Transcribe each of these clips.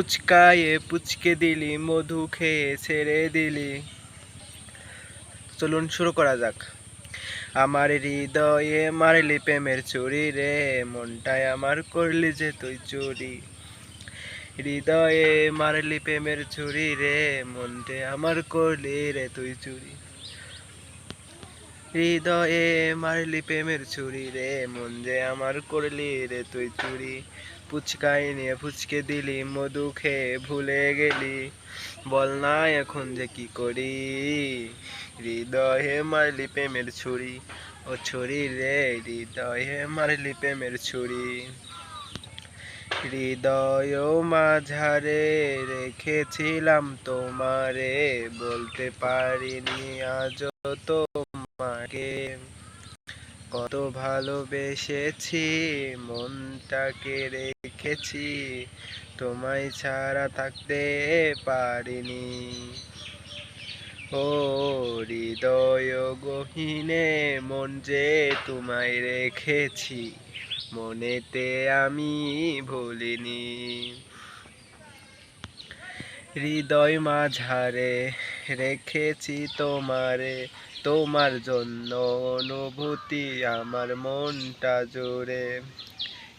পুচকায়ে পুচকে দিলি, মধু খেয়ে ছেড়ে দিলি। চলুন শুরু করা যাক। আমার হৃদয়ে মারলি প্রেমের চুরি রে, মনটায় আমার করলি যে তুই চুরি। হৃদয়ে মারলি প্রেমের চুরি রে, মনটে আমার করলি রে তুই চুরি। হৃদয়ে মারলি প্রেমের ছুরি রে, মন যে আমার করলি রে তুই চুরি। পুচকাই নিয়ে ফুচকে দিলি, মধু খেয়ে ভুলে গেলি। বল না এখন যে কি করি? হৃদয়ে মারলি প্রেমের ছুরি, ও ছুরি রে, হৃদয়ে মারলি প্রেমের ছুরি। হৃদয় মাঝারে রেখেছিলাম তোমারে, বলতে পারিনি আজ তোমাকে কত ভালোবেসেছি, মনটাকে রেখেছি, তোমায় ছাড়া থাকতে পারিনি। ও হৃদয় গহীনে মন যে তোমায় রেখেছি, মনেতে আমি ভুলিনি। হৃদয় মাঝারে রেখেছি তোমারে, তোমার জন্য অনুভূতি আমার মনটা জুড়ে।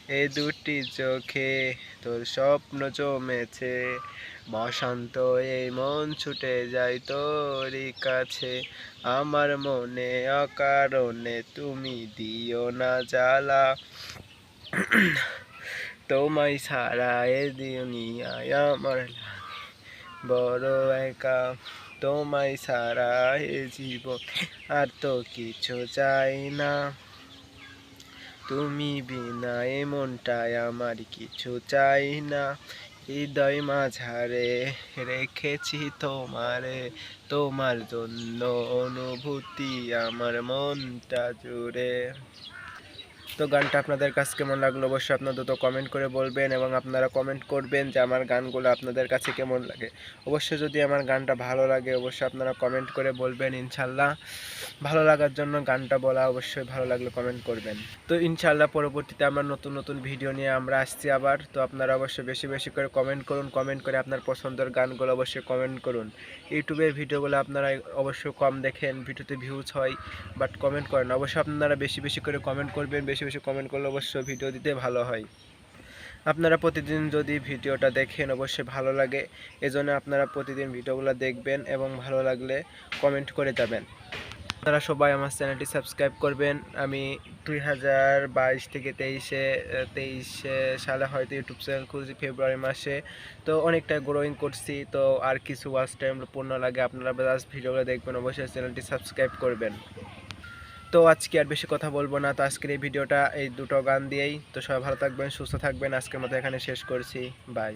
এ দুটি চোখে তোর স্বপ্ন জমেছে, বসন্ত এই মন ছুটে যায় তোরই কাছে। আমার মনে অকারণে তুমি দিও না জ্বালা। তোমায় ছাড়া এ দুনিয়ায় আমার লাগে, বড় একা। তোমায় ছাড়া এ জীবন আর তো কিছু চাই না। তুমি বিনা এ মনটায় আমার কিছু চাই না। হৃদয় মাঝারে রেখেছি তোমারে, তোমার জন্য অনুভূতি আমার মনটা জুড়ে। তো গানটা আপনাদের কাছে কেমন লাগল অবশ্যই আপনাদের তো কমেন্ট করে বলবেন এবং আপনারা কমেন্ট করবেন যে আমার গানগুলো আপনাদের কাছে কেমন লাগে। অবশ্যই যদি আমার গানটা ভালো লাগে অবশ্যই আপনারা কমেন্ট করে বলবেন ইনশাল্লাহ ভালো লাগার জন্য গানটা বলা অবশ্যই ভালো লাগলে কমেন্ট করবেন। তো ইনশাল্লাহ পরবর্তীতে আমরা নতুন নতুন ভিডিও নিয়ে আমরা আসছি আবার। তো আপনারা অবশ্যই বেশি বেশি করে কমেন্ট করুন কমেন্ট করে আপনার পছন্দের গানগুলো অবশ্যই কমেন্ট করুন। ইউটিউবের ভিডিওগুলো আপনারা অবশ্যই কম দেখেন ভিডিওতে ভিউজ হয় বাট কমেন্ট করেন। অবশ্যই আপনারা বেশি বেশি করে কমেন্ট করবেন বেশি বেশি কমেন্ট করলে অবশ্যই ভিডিও দিতে ভালো হয়। আপনারা প্রতিদিন যদি ভিডিওটা দেখেন, অবশ্যই ভালো লাগে। এজন্য আপনারা প্রতিদিন ভিডিওগুলো দেখবেন এবং ভালো লাগলে কমেন্ট করে যাবেন। আপনারা সবাই আমার চ্যানেলটি সাবস্ক্রাইব করবেন। আমি দুই হাজার বাইশ থেকে তেইশে তেইশে সালে হয়তো ইউটিউব চ্যানেল খুলছি, ফেব্রুয়ারি মাসে। তো অনেকটা গ্রোয়িং করছি, তো আর কিছু ওয়াচ টাইম পূর্ণ লাগে, আপনারা জাস্ট ভিডিওগুলো দেখবেন, অবশ্যই চ্যানেলটি সাবস্ক্রাইব করবেন। তো আজকে আর বেশি কথা বলব না। তো আজকের এই ভিডিওটা এই দুটো গান দিয়েই। তো সবাই ভালো থাকবেন, সুস্থ থাকবেন। আজকের মতো এখানে শেষ করছি। বাই